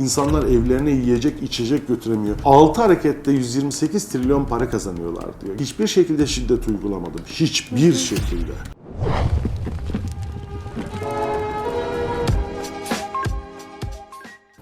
İnsanlar evlerine yiyecek, içecek götüremiyor. 6 harekette 128 trilyon para kazanıyorlar diyor. Hiçbir şekilde şiddet uygulamadım. Hiçbir şekilde.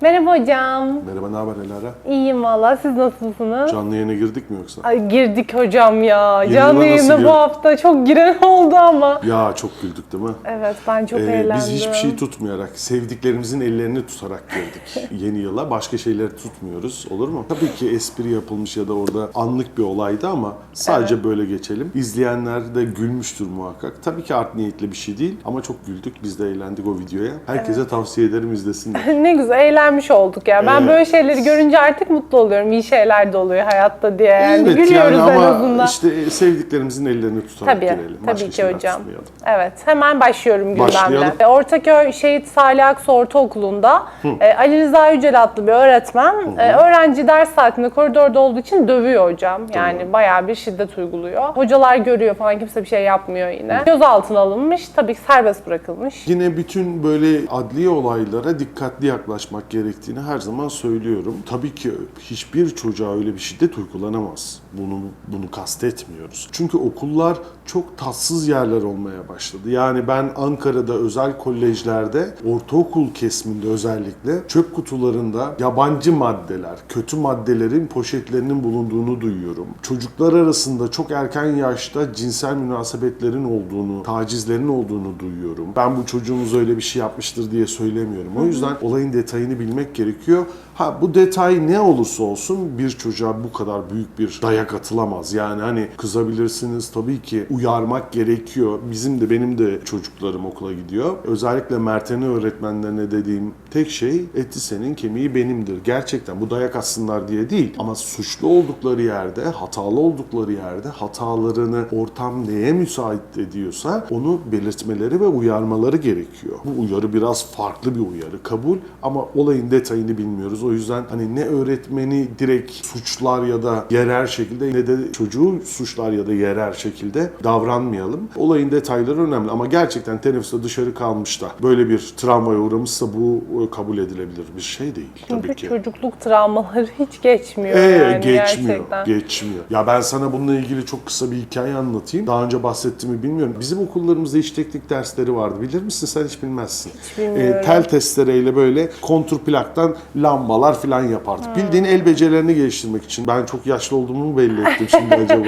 Merhaba hocam. Merhaba, ne haber Elara? İyiyim valla. Siz nasılsınız? Canlı yayına girdik mi yoksa? Ay, girdik hocam ya. Yeni Canlı nasıl yayına bu gir- hafta çok giren oldu ama. Ya çok güldük değil mi? Evet ben çok Ee, eğlendim. biz hiçbir şey tutmayarak, sevdiklerimizin ellerini tutarak girdik yeni yıla. Başka şeyleri tutmuyoruz, olur mu? Tabii ki espri yapılmış ya da orada anlık bir olaydı ama sadece böyle geçelim. İzleyenler de gülmüştür muhakkak. Tabii ki art niyetli bir şey değil ama çok güldük. Biz de eğlendik o videoya. Herkese tavsiye ederim izlesinler. ne güzel eğlenmiş olduk ya. Ben Evet. böyle şeyleri görünce artık mutlu oluyorum. İyi şeyler de oluyor hayatta diye. Yani evet gülüyoruz yani en ama azından. işte sevdiklerimizin ellerini tutarak Tabii, girelim. tabii Başka ki şeyler hocam. tutmayalım. Evet, hemen başlıyorum gündemle. Başlayalım. E, Ortaköy Şehit Salih Aksu Ortaokulu'nda e, Ali Rıza Yücel adlı bir öğretmen e, öğrenci ders saatinde koridorda olduğu için dövüyor hocam. Yani bayağı bir şiddet uyguluyor. Hocalar görüyor falan kimse bir şey yapmıyor yine. Gözaltına alınmış, tabii ki serbest bırakılmış. Yine bütün böyle adli olaylara dikkatli yaklaşmak gerektiğini her zaman söylüyorum. Tabii ki hiçbir çocuğa öyle bir şiddet uygulanamaz. Bunu bunu kastetmiyoruz. Çünkü okullar çok tatsız yerler olmaya başladı. Yani ben Ankara'da özel kolejlerde ortaokul kesiminde özellikle çöp kutularında yabancı maddeler, kötü maddelerin poşetlerinin bulunduğunu duyuyorum. Çocuklar arasında çok erken yaşta cinsel münasebetlerin olduğunu, tacizlerin olduğunu duyuyorum. Ben bu çocuğumuz öyle bir şey yapmıştır diye söylemiyorum. O yüzden olayın detayını bilmek gerekiyor. Ha bu detay ne olursa olsun bir çocuğa bu kadar büyük bir dayak atılamaz. Yani hani kızabilirsiniz tabii ki uyarmak gerekiyor. Bizim de benim de çocuklarım okula gidiyor. Özellikle Mertene öğretmenlerine dediğim tek şey eti senin kemiği benimdir. Gerçekten bu dayak atsınlar diye değil ama suçlu oldukları yerde, hatalı oldukları yerde hatalarını ortam neye müsait ediyorsa onu belirtmeleri ve uyarmaları gerekiyor. Bu uyarı biraz farklı bir uyarı kabul ama olayın detayını bilmiyoruz. O yüzden hani ne öğretmeni direkt suçlar ya da yerer şekilde ne de çocuğu suçlar ya da yerer şekilde davranmayalım. Olayın detayları önemli ama gerçekten teneffüste dışarı kalmış da böyle bir travmaya uğramışsa bu e, kabul edilebilir bir şey değil tabii Çünkü ki. çocukluk travmaları hiç geçmiyor Ee, yani geçmiyor, gerçekten. geçmiyor. Ya ben sana bununla ilgili çok kısa bir hikaye anlatayım. Daha önce bahsettiğimi bilmiyorum. Bizim okullarımızda iş teknik dersleri vardı. Bilir misin? Sen hiç bilmezsin. Hiç bilmiyorum. Ee, tel testereyle böyle kontur plaktan lambalar falan yapardık. Hmm. Bildiğin el becerilerini geliştirmek için. Ben çok yaşlı olduğumu mu belli ettim şimdi acaba?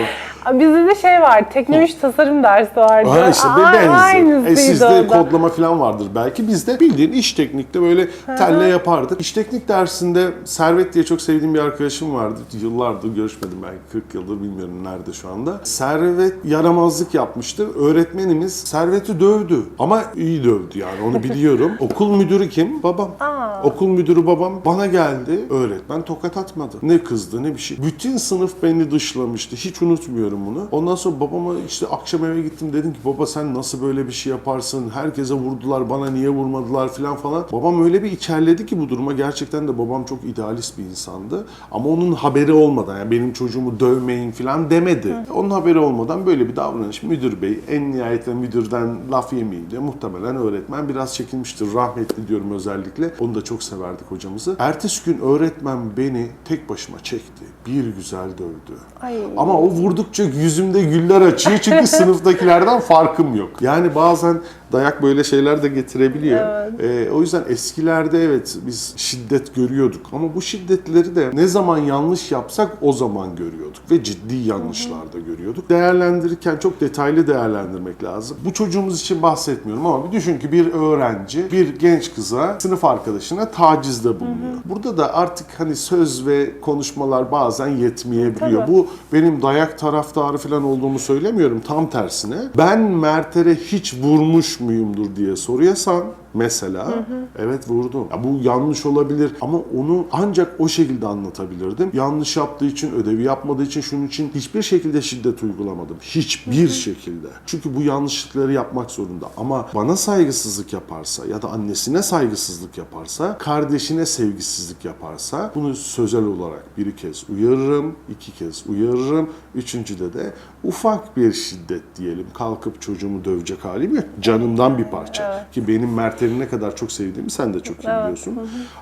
Bizde de şey var, teknoloji tasarım dersi vardı. Ha işte Aa, be benziyor. aynısıydı E sizde o kodlama falan vardır belki. Bizde bildiğin iş teknikte böyle telle yapardık. İş teknik dersinde Servet diye çok sevdiğim bir arkadaşım vardı. Yıllardır görüşmedim belki 40 yıldır bilmiyorum nerede şu anda. Servet yaramazlık yapmıştı. Öğretmenimiz Servet'i dövdü. Ama iyi dövdü yani onu biliyorum. Okul müdürü kim? Babam. Aa. Okul müdürü babam bana geldi. Öğretmen tokat atmadı. Ne kızdı ne bir şey. Bütün sınıf beni dışlamıştı. Hiç unutmuyorum bunu. Ondan sonra babama işte akşam eve gittim dedim ki baba sen nasıl böyle bir şey yaparsın? Herkese vurdular bana niye vurmadılar falan falan. Babam öyle bir içerledi ki bu duruma. Gerçekten de babam çok idealist bir insandı. Ama onun haberi olmadan yani benim çocuğumu dövmeyin falan demedi. Onun haberi olmadan böyle bir davranış. Müdür bey en nihayetinde müdürden laf yemeyince muhtemelen öğretmen biraz çekilmiştir. Rahmetli diyorum özellikle. Onu da çok severdik hocamızı. Ertesi gün öğretmen beni tek başıma çekti. Bir güzel dövdü. Ay. Ama o vurdukça yüzümde güller açıyor çünkü sınıftakilerden farkım yok. Yani bazen dayak böyle şeyler de getirebiliyor. Ee, o yüzden eskilerde evet biz şiddet görüyorduk ama bu şiddetleri de ne zaman yanlış yapsak o zaman görüyorduk ve ciddi yanlışlar da görüyorduk. Değerlendirirken çok detaylı değerlendirmek lazım. Bu çocuğumuz için bahsetmiyorum ama bir düşün ki bir öğrenci bir genç kıza sınıf arkadaşına tacizde bulunuyor. Burada da artık hani söz ve konuşmalar bazen yetmeyebiliyor. Tabii. Bu benim dayak taraftarı falan olduğumu söylemiyorum. Tam tersine. Ben Mert'e hiç vurmuş muyumdur diye soruyorsan mesela evet vurdum. Ya bu yanlış olabilir ama onu ancak o şekilde anlatabilirdim. Yanlış yaptığı için, ödevi yapmadığı için, şunun için hiçbir şekilde şiddet uygulamadım. Hiçbir şekilde. Çünkü bu yanlışlıkları yapmak zorunda. Ama bana saygısızlık yaparsa ya da annesine saygısızlık yaparsa, kardeşine sevgisizlik yaparsa bunu sözel olarak bir kez uyarırım, iki kez uyarırım. Üçüncüde de ufak bir şiddet diyelim. Kalkıp çocuğumu dövecek halim yok. Canımdan bir parça. Ki benim Mert'e karakteri ne kadar çok sevdiğimi sen de çok iyi biliyorsun.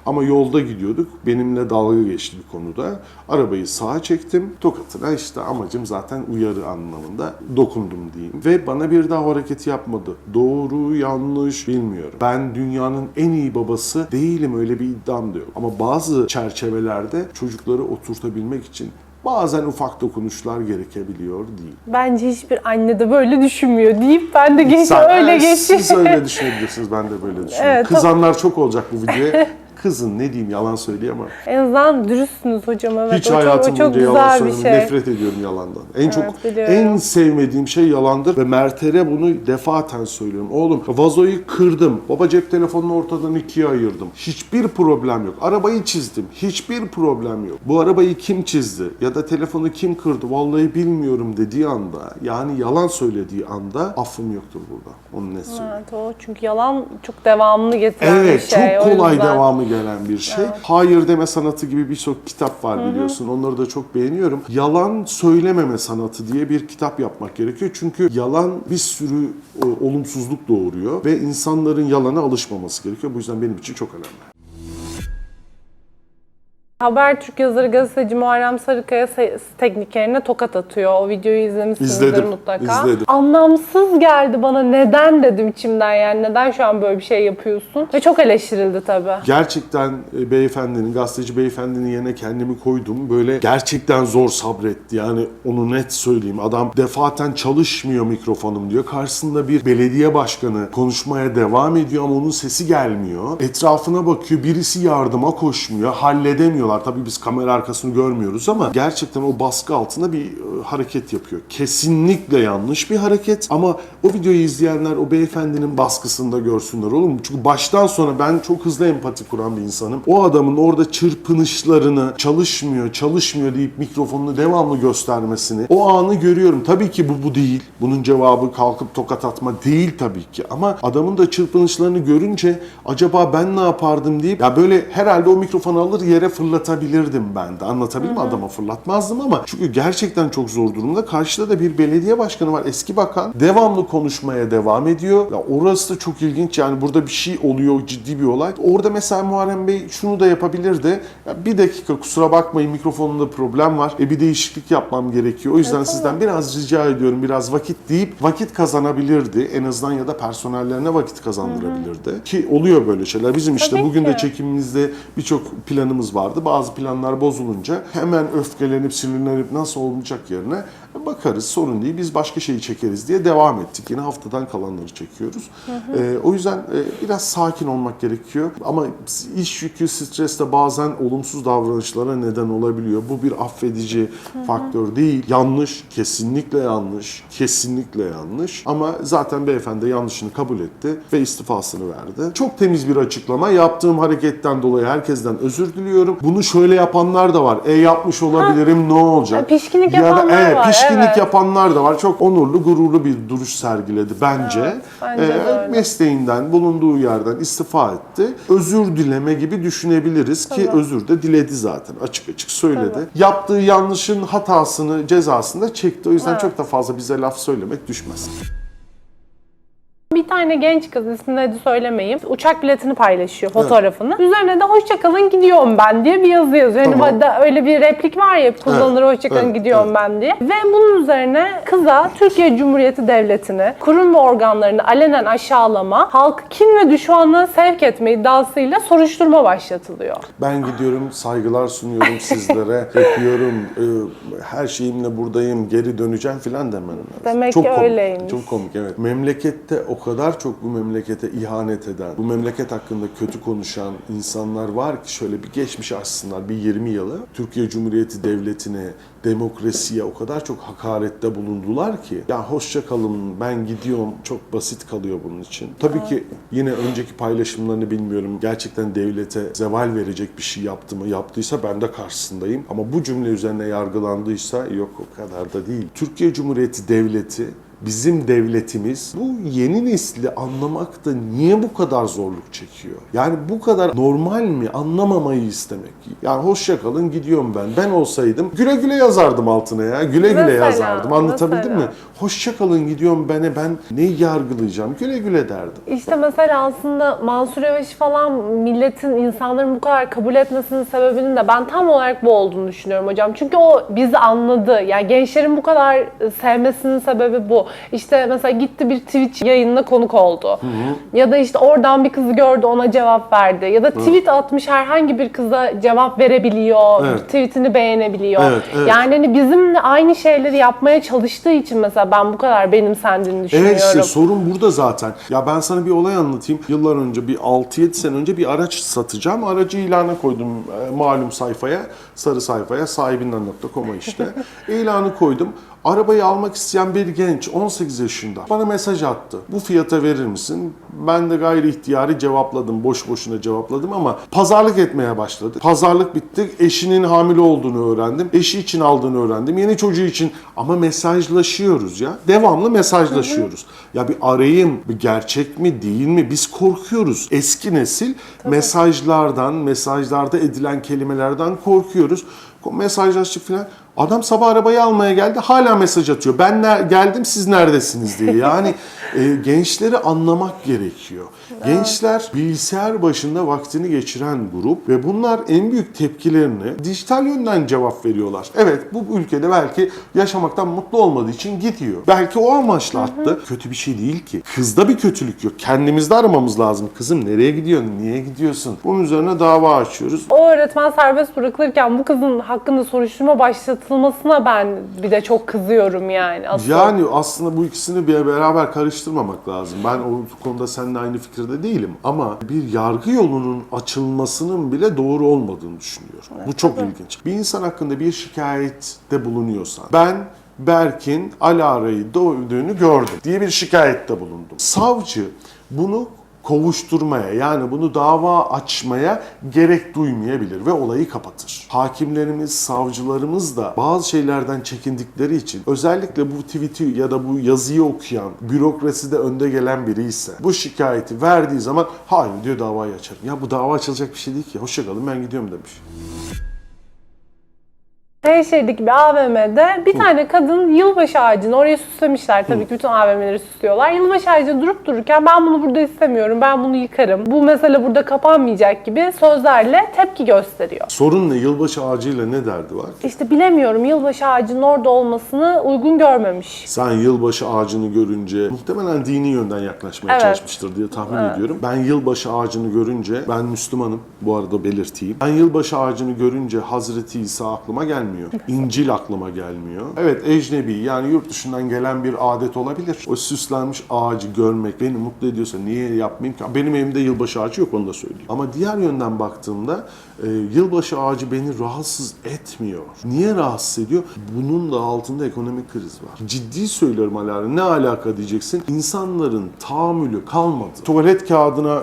Ama yolda gidiyorduk. Benimle dalga geçti bir konuda. Arabayı sağa çektim. Tokatına işte amacım zaten uyarı anlamında dokundum diyeyim. Ve bana bir daha o hareketi yapmadı. Doğru, yanlış bilmiyorum. Ben dünyanın en iyi babası değilim öyle bir iddiam da yok. Ama bazı çerçevelerde çocukları oturtabilmek için bazen ufak dokunuşlar gerekebiliyor değil. Bence hiçbir anne de böyle düşünmüyor deyip ben de geç Sen- öyle geçti. Siz öyle düşünebilirsiniz, ben de böyle düşünüyorum. Evet, Kızanlar çok olacak bu videoya. Kızın ne diyeyim yalan söyleyemem. En azından dürüstsünüz hocam evet. Hiç o çok, hayatım çok boyunca yalan bir söylemem. şey. Nefret ediyorum yalandan. En çok biliyorum. en sevmediğim şey yalandır ve Mert'e bunu defaten söylüyorum. Oğlum vazoyu kırdım. Baba cep telefonunu ortadan ikiye ayırdım. Hiçbir problem yok. Arabayı çizdim. Hiçbir problem yok. Bu arabayı kim çizdi ya da telefonu kim kırdı vallahi bilmiyorum dediği anda yani yalan söylediği anda affım yoktur burada. Onu net söyleyeyim. Evet o çünkü yalan çok devamlı getiren bir Evet, şey. çok o kolay devamı gelen bir şey. Hayır deme sanatı gibi birçok kitap var biliyorsun. Onları da çok beğeniyorum. Yalan söylememe sanatı diye bir kitap yapmak gerekiyor. Çünkü yalan bir sürü e, olumsuzluk doğuruyor ve insanların yalana alışmaması gerekiyor. Bu yüzden benim için çok önemli. Habertürk yazarı gazeteci Muharrem Sarıkaya teknikerine tokat atıyor. O videoyu izlemişsinizdir İzledim, mutlaka. izledim. Anlamsız geldi bana. Neden dedim içimden yani. Neden şu an böyle bir şey yapıyorsun? Ve çok eleştirildi tabii. Gerçekten e, beyefendinin, gazeteci beyefendinin yerine kendimi koydum. Böyle gerçekten zor sabretti. Yani onu net söyleyeyim. Adam defaten çalışmıyor mikrofonum diyor. Karşısında bir belediye başkanı konuşmaya devam ediyor ama onun sesi gelmiyor. Etrafına bakıyor. Birisi yardıma koşmuyor. Halledemiyorlar. Tabii biz kamera arkasını görmüyoruz ama gerçekten o baskı altında bir e, hareket yapıyor. Kesinlikle yanlış bir hareket ama o videoyu izleyenler o beyefendinin baskısını da görsünler olur mu? Çünkü baştan sona ben çok hızlı empati kuran bir insanım. O adamın orada çırpınışlarını çalışmıyor, çalışmıyor deyip mikrofonunu devamlı göstermesini o anı görüyorum. Tabii ki bu bu değil. Bunun cevabı kalkıp tokat atma değil tabii ki. Ama adamın da çırpınışlarını görünce acaba ben ne yapardım deyip ya böyle herhalde o mikrofonu alır yere fırlatabilirdim ben de. Anlatabildim mi? Adama fırlatmazdım ama çünkü gerçekten çok zor durumda. Karşıda da bir belediye başkanı var eski bakan. Devamlı konuşmaya devam ediyor. Ya orası da çok ilginç yani burada bir şey oluyor ciddi bir olay. Orada mesela Muharrem Bey şunu da yapabilirdi. Ya bir dakika kusura bakmayın mikrofonunda problem var. E bir değişiklik yapmam gerekiyor. O yüzden sizden biraz rica ediyorum biraz vakit deyip vakit kazanabilirdi. En azından ya da personellerine vakit kazandırabilirdi. Ki oluyor böyle şeyler. Bizim işte Tabii bugün de ki. çekimimizde birçok planımız vardı. Bazı planlar bozulunca hemen öfkelenip sinirlenip nasıl olmayacak yerine bakarız sorun değil biz başka şeyi çekeriz diye devam ettik. Yine haftadan kalanları çekiyoruz. Ee, o yüzden e, biraz sakin olmak gerekiyor. Ama iş yükü, stres de bazen olumsuz davranışlara neden olabiliyor. Bu bir affedici faktör değil. Yanlış, kesinlikle yanlış, kesinlikle yanlış. Ama zaten beyefendi yanlışını kabul etti ve istifasını verdi. Çok temiz bir açıklama. Yaptığım hareketten dolayı herkesten özür diliyorum. Bunu şöyle yapanlar da var. E yapmış olabilirim ne olacak? Ha, pişkinlik Ya da, yapanlar evet, var, Pişkinlik evet. yapanlar da var. Çok onurlu, gururlu bir duruş sergiledi bence. Evet, bence Ee, mesleğinden, bulunduğu yerden istifa etti. Özür dileme gibi düşünebiliriz ki Tabii. özür de diledi zaten. Açık açık söyledi. Tabii. Yaptığı yanlışın hatasını, cezasını da çekti. O yüzden Evet. çok da fazla bize laf söylemek düşmez. Bir tane genç kız ismini hadi söylemeyeyim. Uçak biletini paylaşıyor fotoğrafını. Üzerine de hoşçakalın gidiyorum ben diye bir yazı yazıyor. Tamam. Hani da öyle bir replik var ya kullanılır hoşçakalın evet, gidiyorum ben diye. Ve bunun üzerine kıza Türkiye Cumhuriyeti Devleti'ni, kurum ve organlarını alenen aşağılama, halkı kin ve düşmanlığa sevk etme iddiasıyla soruşturma başlatılıyor. Ben gidiyorum, saygılar sunuyorum sizlere, öpüyorum, e, her şeyimle buradayım, geri döneceğim filan demen lazım. Demek çok ki komik, öyleymiş. Çok komik evet. Memlekette o kadar çok bu memlekete ihanet eden, bu memleket hakkında kötü konuşan insanlar var ki şöyle bir geçmiş açsınlar bir 20 yılı. Türkiye Cumhuriyeti Devleti'ne, demokrasiye o kadar çok hakarette bulundular ki ya hoşça kalın ben gidiyorum çok basit kalıyor bunun için. Tabii ki yine önceki paylaşımlarını bilmiyorum. Gerçekten devlete zeval verecek bir şey yaptı mı? Yaptıysa ben de karşısındayım. Ama bu cümle üzerine yargılandıysa yok o kadar da değil. Türkiye Cumhuriyeti Devleti bizim devletimiz bu yeni nesli anlamakta niye bu kadar zorluk çekiyor? Yani bu kadar normal mi anlamamayı istemek? Yani hoşça kalın gidiyorum ben. Ben olsaydım güle güle yazardım altına ya. Güle güle Mesela, yazardım. Anlatabildim mesela. mi? Hoşça kalın gidiyorum bene ben neyi yargılayacağım? Güle güle derdim. İşte mesela aslında Mansur Yavaş'ı falan milletin, insanların bu kadar kabul etmesinin sebebinin de ben tam olarak bu olduğunu düşünüyorum hocam. Çünkü o bizi anladı. Yani gençlerin bu kadar sevmesinin sebebi bu. İşte mesela gitti bir Twitch yayınına konuk oldu. Ya da işte oradan bir kızı gördü ona cevap verdi. Ya da tweet atmış herhangi bir kıza cevap verebiliyor. Evet. Tweetini beğenebiliyor. Evet, evet. Yani hani bizimle aynı şeyleri yapmaya çalıştığı için mesela ben bu kadar benimsendiğini düşünüyorum. Evet işte sorun burada zaten. Ya ben sana bir olay anlatayım. Yıllar önce bir 6-7 sene önce bir araç satacağım. Aracı ilana koydum e, malum sayfaya, sarı sayfaya sahibinden.com'a işte. İlanı koydum. Arabayı almak isteyen bir genç 18 yaşında bana mesaj attı. Bu fiyata verir misin? Ben de gayri ihtiyari cevapladım. Boş boşuna cevapladım ama pazarlık etmeye başladı. Pazarlık bitti. Eşinin hamile olduğunu öğrendim. Eşi için aldığını öğrendim. Yeni çocuğu için ama mesajlaşıyoruz ya. Devamlı mesajlaşıyoruz. Ya bir arayayım, bir gerçek mi değil mi? Biz korkuyoruz. Eski nesil mesajlardan, mesajlarda edilen kelimelerden korkuyoruz. Mesajlaştık falan. Adam sabah arabayı almaya geldi hala mesaj atıyor. Ben ner- geldim siz neredesiniz diye. Yani e, gençleri anlamak gerekiyor. Gençler bilgisayar başında vaktini geçiren grup ve bunlar en büyük tepkilerini dijital yönden cevap veriyorlar. Evet bu ülkede belki yaşamaktan mutlu olmadığı için gidiyor. Belki o amaçla attı. Kötü bir şey değil ki. Kızda bir kötülük yok. Kendimizde aramamız lazım. Kızım nereye gidiyorsun? Niye gidiyorsun? Bunun üzerine dava açıyoruz. O öğretmen serbest bırakılırken bu kızın hakkında soruşturma başlatılmasına ben bir de çok kızıyorum yani. Asıl. Yani aslında bu ikisini bir beraber karıştırmamak lazım. Ben o konuda seninle aynı fikirde değilim. Ama bir yargı yolunun açılmasının bile doğru olmadığını düşünüyorum. bu çok ilginç. Bir insan hakkında bir şikayette bulunuyorsan, ben Berk'in Alara'yı dövdüğünü gördüm diye bir şikayette bulundum. Savcı bunu kovuşturmaya yani bunu dava açmaya gerek duymayabilir ve olayı kapatır. Hakimlerimiz, savcılarımız da bazı şeylerden çekindikleri için özellikle bu tweet'i ya da bu yazıyı okuyan, bürokraside önde gelen biri ise bu şikayeti verdiği zaman hayır diyor davayı açarım. Ya bu dava açılacak bir şey değil ki. Hoşçakalın ben gidiyorum demiş. Beyşehir'deki bir AVM'de bir tane kadın yılbaşı ağacını oraya süslemişler tabii ki bütün AVM'leri süslüyorlar. Yılbaşı ağacını durup dururken ben bunu burada istemiyorum, ben bunu yıkarım, bu mesele burada kapanmayacak gibi sözlerle tepki gösteriyor. Sorun ne? Yılbaşı ağacıyla ne derdi var? İşte bilemiyorum yılbaşı ağacının orada olmasını uygun görmemiş. Sen yılbaşı ağacını görünce muhtemelen dini yönden yaklaşmaya Evet. çalışmıştır diye tahmin ediyorum. Ben yılbaşı ağacını görünce, ben Müslümanım bu arada belirteyim. Ben yılbaşı ağacını görünce Hazreti İsa aklıma gelmiyor. İncil aklıma gelmiyor. Evet ecnebi yani yurt dışından gelen bir adet olabilir. O süslenmiş ağacı görmek beni mutlu ediyorsa niye yapmayayım ki? Benim evimde yılbaşı ağacı yok onu da söyleyeyim. Ama diğer yönden baktığımda e, yılbaşı ağacı beni rahatsız etmiyor. Niye rahatsız ediyor? Bunun da altında ekonomik kriz var. Ciddi söylüyorum Alara. Ne alaka diyeceksin? İnsanların tahammülü kalmadı. Tuvalet kağıdına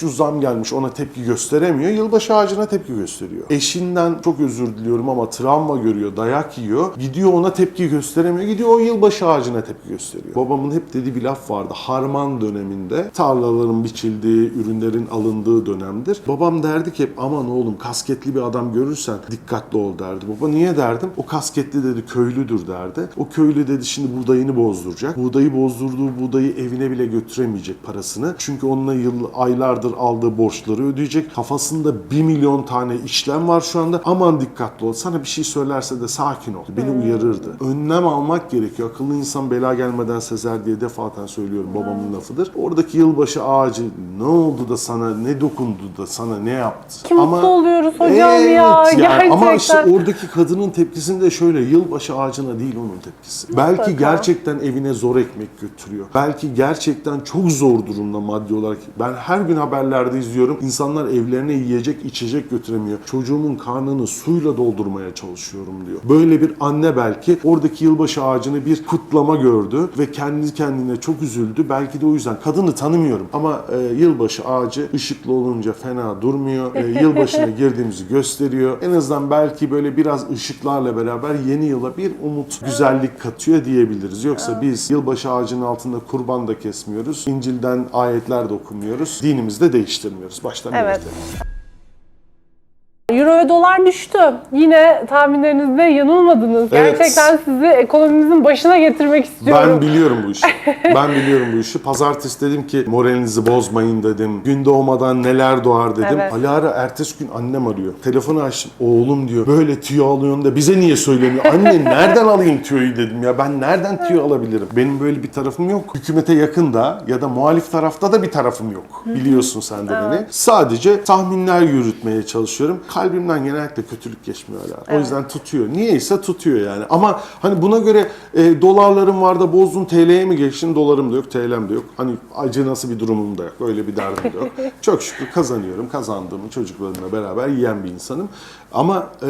%300 zam gelmiş ona tepki gösteremiyor. Yılbaşı ağacına tepki gösteriyor. Eşinden çok özür diliyorum ama travma görüyor, dayak yiyor. Gidiyor ona tepki gösteremiyor. Gidiyor o yılbaşı ağacına tepki gösteriyor. Babamın hep dediği bir laf vardı. Harman döneminde tarlaların biçildiği, ürünlerin alındığı dönemdir. Babam derdi ki hep aman oğlum kasketli bir adam görürsen dikkatli ol derdi. Baba niye derdim? O kasketli dedi köylüdür derdi. O köylü dedi şimdi buğdayını bozduracak. Buğdayı bozdurduğu buğdayı evine bile götüremeyecek parasını. Çünkü onunla yıl aylardır aldığı borçları ödeyecek. Kafasında bir milyon tane işlem var şu anda. Aman dikkatli ol. Sana bir şey söylerse de sakin ol. Beni uyarırdı. Önlem almak gerekiyor. Akıllı insan bela gelmeden sezer diye defaten söylüyorum babamın lafıdır. Oradaki yılbaşı ağacı ne oldu da sana ne dokundu da sana ne yaptı? Ki mutlu oluyoruz hocam ya, yani. Ama işte gerçekten. oradaki kadının tepkisinde de şöyle yılbaşı ağacına değil onun tepkisi. Belki gerçekten evine zor ekmek götürüyor. Belki gerçekten çok zor durumda maddi olarak. Ben her gün haberlerde izliyorum. İnsanlar evlerine yiyecek içecek götüremiyor. Çocuğumun karnını suyla doldurmaya çalışıyorum diyor. Böyle bir anne belki oradaki yılbaşı ağacını bir kutlama gördü ve kendi kendine çok üzüldü. Belki de o yüzden kadını tanımıyorum ama e, yılbaşı ağacı ışıklı olunca fena durmuyor. E, yılbaşı içine girdiğimizi gösteriyor. En azından belki böyle biraz ışıklarla beraber yeni yıla bir umut, güzellik katıyor diyebiliriz. Yoksa biz yılbaşı ağacının altında kurban da kesmiyoruz. İncil'den ayetler de okumuyoruz. Dinimizi de değiştirmiyoruz. Baştan Evet. belirtelim. Dolar düştü. Yine tahminlerinizde yanılmadınız. Evet. Gerçekten sizi ekonomimizin başına getirmek istiyorum. Ben biliyorum bu işi. Ben biliyorum bu işi. Pazartesi dedim ki moralinizi bozmayın dedim. Gün doğmadan neler doğar dedim. Evet. Alara ertesi gün annem arıyor. Telefonu açtım. Oğlum diyor böyle tüyo alıyorsun da bize niye söylemiyor? Anne nereden alayım tüyoyu dedim ya. Ben nereden tüyo alabilirim? Benim böyle bir tarafım yok. Hükümete yakın da ya da muhalif tarafta da bir tarafım yok. Biliyorsun sen de beni. Sadece tahminler yürütmeye çalışıyorum. Kalbimden genellikle kötülük geçmiyor hala. O yüzden tutuyor. Niyeyse tutuyor yani. Ama hani buna göre e, dolarlarım var da bozdun TL'ye mi geçtin? Dolarım da yok, TL'm de yok. Hani acı nasıl bir durumum da yok. Öyle bir derdim de yok. Çok şükür kazanıyorum. Kazandığımı çocuklarımla beraber yiyen bir insanım. Ama e,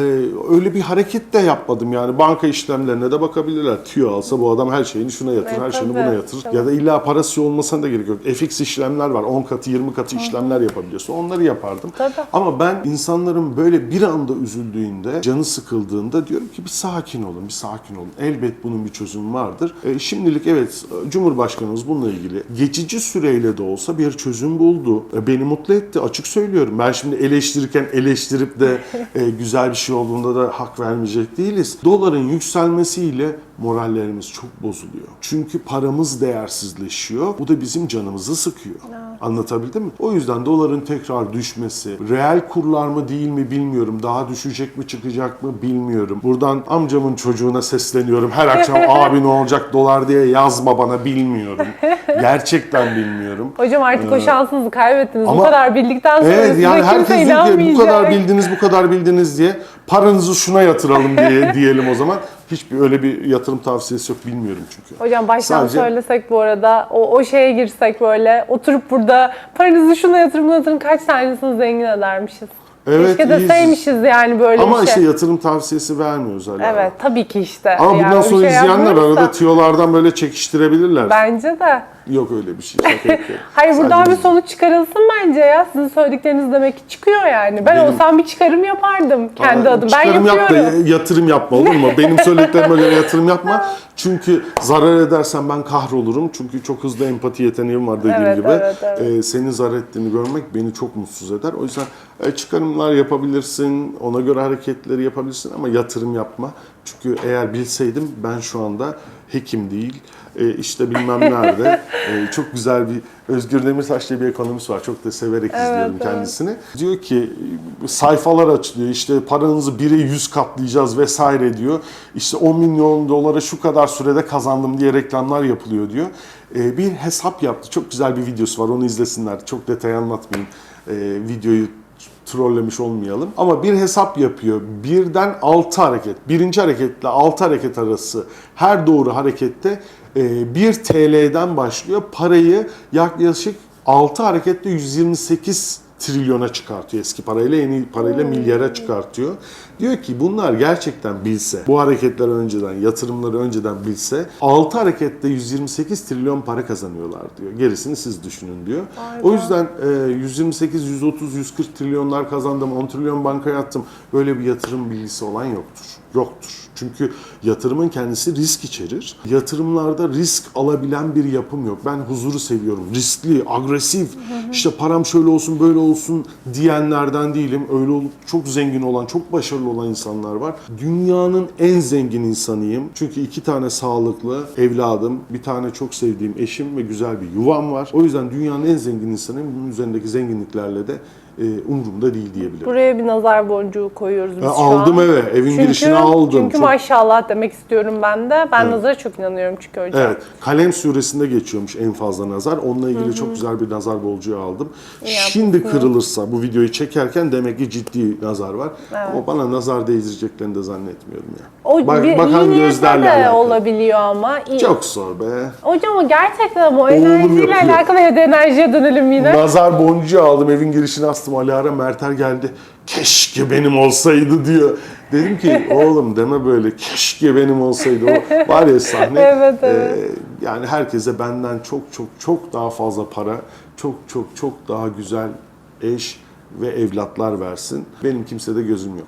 öyle bir hareket de yapmadım yani. Banka işlemlerine de bakabilirler. Tüyo alsa bu adam her şeyini şuna yatır, Evet, her şeyini tabii. buna yatır. Tabii. Ya da illa parası olmasına da gerek yok. FX işlemler var. 10 katı, 20 katı işlemler yapabiliyorsun. Onları yapardım. Tabii. Ama ben insanların böyle bir anda üzüldüğünde, canı sıkıldığında diyorum ki bir sakin olun, bir sakin olun. Elbet bunun bir çözümü vardır. E, şimdilik evet Cumhurbaşkanımız bununla ilgili geçici süreyle de olsa bir çözüm buldu. E, beni mutlu etti. Açık söylüyorum. Ben şimdi eleştirirken eleştirip de e, güzel bir şey olduğunda da hak vermeyecek değiliz. Doların yükselmesiyle morallerimiz çok bozuluyor. Çünkü paramız değersizleşiyor. Bu da bizim canımızı sıkıyor. Anlatabildim mi? O yüzden doların tekrar düşmesi, reel kurlar mı değil mi bilmiyorum. Daha düşecek mi çıkacak mı bilmiyorum. Buradan amcamın çocuğuna sesleniyorum. Her akşam abi ne olacak dolar diye yazma bana bilmiyorum. Gerçekten bilmiyorum. Hocam artık o şansınızı kaybettiniz. Bu Ee, ama- kadar bildikten sonra Evet size yani kimse inanmayacak. bu kadar bildiniz bu kadar bildiniz diye paranızı şuna yatıralım diye diyelim o zaman. Hiçbir öyle bir yatırım tavsiyesi yok bilmiyorum çünkü. Hocam baştan Sadece- söylesek bu arada, o, o şeye girsek böyle, oturup burada paranızı şuna yatırın, buna yatırın, kaç tanesini zengin edermişiz. Evet, Keşke deseymişiz yani böyle Ama bir şey. işte yatırım tavsiyesi vermiyoruz hala. Evet, tabii ki işte. Ama Yani bundan sonra şey izleyenler arada tiyolardan böyle çekiştirebilirler. Bence de. Yok öyle bir şey. Şaka yapıyorum. Hayır buradan Sadece bir sonuç çıkarılsın bence ya. Sizin söyledikleriniz demek ki çıkıyor yani. Ben Benim- olsam bir çıkarım yapardım kendi Aa, adım. Ben çıkarım yap da yapıyorum. yatırım yapma olur mu? Benim söylediklerime göre yatırım yapma. Çünkü zarar edersen ben kahrolurum. Çünkü çok hızlı empati yeteneğim var dediğim Evet, gibi. evet, evet. Ee, senin zarar ettiğini görmek beni çok mutsuz eder. O yüzden e, çıkarımlar yapabilirsin, ona göre hareketleri yapabilirsin ama yatırım yapma. Çünkü eğer bilseydim ben şu anda hekim değil, e, işte bilmem nerede. E, çok güzel bir Özgür Demirtaş diye bir ekonomist var. Çok da severek izliyorum evet. kendisini. Diyor ki sayfalar açılıyor. İşte paranızı 1'e 100 katlayacağız vesaire diyor. İşte 10 milyon dolara şu kadar sürede kazandım diye reklamlar yapılıyor diyor. E, bir hesap yaptı. Çok güzel bir videosu var. Onu izlesinler. Çok detay anlatmayayım. E, videoyu trollemiş olmayalım. Ama bir hesap yapıyor. Birden 6 hareket. Birinci hareketle 6 hareket arası her doğru harekette e, 1 TL'den başlıyor. Parayı yaklaşık 6 harekette 128 trilyona çıkartıyor eski parayla yeni parayla milyara çıkartıyor. Diyor ki bunlar gerçekten bilse, bu hareketler önceden, yatırımları önceden bilse 6 harekette 128 trilyon para kazanıyorlar diyor. Gerisini siz düşünün diyor. O yüzden e, 128, 130, 140 trilyonlar kazandım, 10 trilyon bankaya attım. Böyle bir yatırım bilgisi olan yoktur. Yoktur. Çünkü yatırımın kendisi risk içerir. Yatırımlarda risk alabilen bir yapım yok. Ben huzuru seviyorum. Riskli, agresif, işte param şöyle olsun böyle olsun diyenlerden değilim. Öyle olup çok zengin olan, çok başarılı olan insanlar var. Dünyanın en zengin insanıyım. Çünkü iki tane sağlıklı evladım, bir tane çok sevdiğim eşim ve güzel bir yuvam var. O yüzden dünyanın en zengin insanıyım. Bunun üzerindeki zenginliklerle de e, umurumda değil diyebilirim. Buraya bir nazar boncuğu koyuyoruz biz Ben şu aldım an. eve, evin Çünkü- girişine aldım. Çünkü Çok- maşallah demek istiyorum ben de. Ben nazara çok inanıyorum çünkü hocam. Evet. Kalem suresinde geçiyormuş en fazla nazar. Onunla ilgili çok güzel bir nazar bolcuğu aldım. Şimdi kırılırsa bu videoyu çekerken demek ki ciddi nazar var. Ama bana nazar değdireceklerini de zannetmiyorum ya. O Bak- bir, bakan iyi gözlerle de alakalı. olabiliyor ama. iyi- Çok zor be. Hocam o gerçekten bu enerjiyle alakalı ya da enerjiye dönelim yine. Nazar boncuğu aldım evin girişine astım. Ali Ara Merter geldi. Keşke benim olsaydı diyor. Dedim ki oğlum deme böyle keşke benim olsaydı. O var ya sahne. Evet, evet. e, yani herkese benden çok çok çok daha fazla para, çok çok çok daha güzel eş, ve evlatlar versin. Benim kimsede gözüm yok.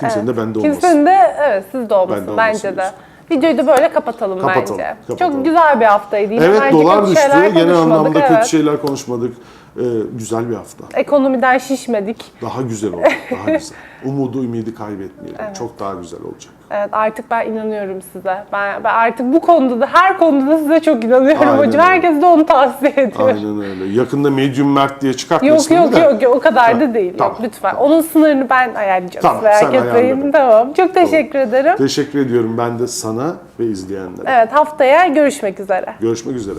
Kimsenin de bende olmasın. Kimsenin de evet sizde olmasın Bende bence olmasın de. Videoyu da böyle kapatalım, Kapatalım, bence. kapatalım. Çok güzel bir haftaydı. Yine Evet bence dolar düştü. Genel anlamda evet. kötü şeyler konuşmadık. Ee, güzel bir hafta. Ekonomiden şişmedik. Daha güzel olacak. Daha güzel. Umudu, ümidi kaybetmeyelim. Çok daha güzel olacak. Evet artık ben inanıyorum size. Ben, ben artık bu konuda da her konuda da size çok inanıyorum Aynen hocam. öyle. Herkese de onu tavsiye ediyorum. Aynen öyle. Yakında Medium Mert diye çıkartma Yok yok yok yok o kadar Ha, da değil. tamam, yok lütfen. Onun sınırını ben ayarlayacağım. Tamam, Merak sen etmeyin. Tamam. Çok teşekkür ederim. Teşekkür ediyorum ben de sana ve izleyenlere. Evet haftaya görüşmek üzere. Görüşmek üzere.